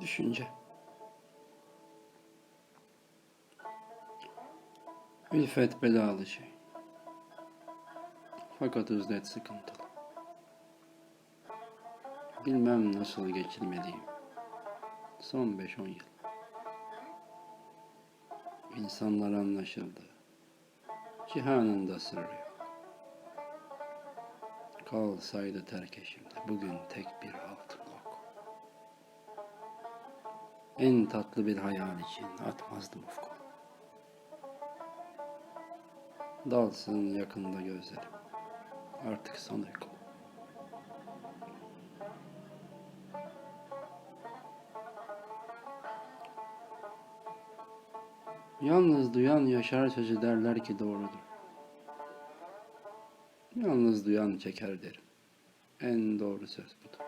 Düşünce. Ülfet belalı şey. Fakat özlet sıkıntılı. Bilmem nasıl geçirmeliyim. Son 5-10 yıl. İnsanlar anlaşıldı. Cihanında sırrı yok. Kalsaydı terkeşimde bugün tek bir altın. En tatlı bir hayal için atmazdım ufku. Dalsın yakında gözlerim. Artık son uyku. Yalnız duyan yaşar sözü derler ki doğrudur. Yalnız duyan çeker derim. En doğru söz budur.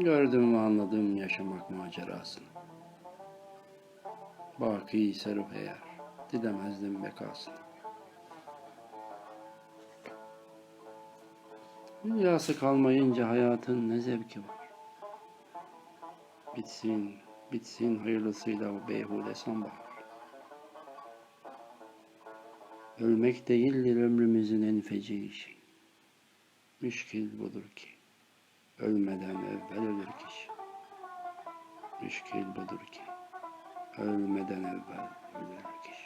Gördüm ve anladım yaşamak macerasını. Baki ise ruh eğer, dilemezdim bekasını. Dünyası kalmayınca hayatın ne zevki var. Bitsin, bitsin hayırlısıyla bu beyhude sonbahar. Ölmek değildir ömrümüzün en feci işi. Müşkil budur ki, ölmeden evvel ölür kişi. Müşkil budur ki, ölmeden evvel ölür kişi.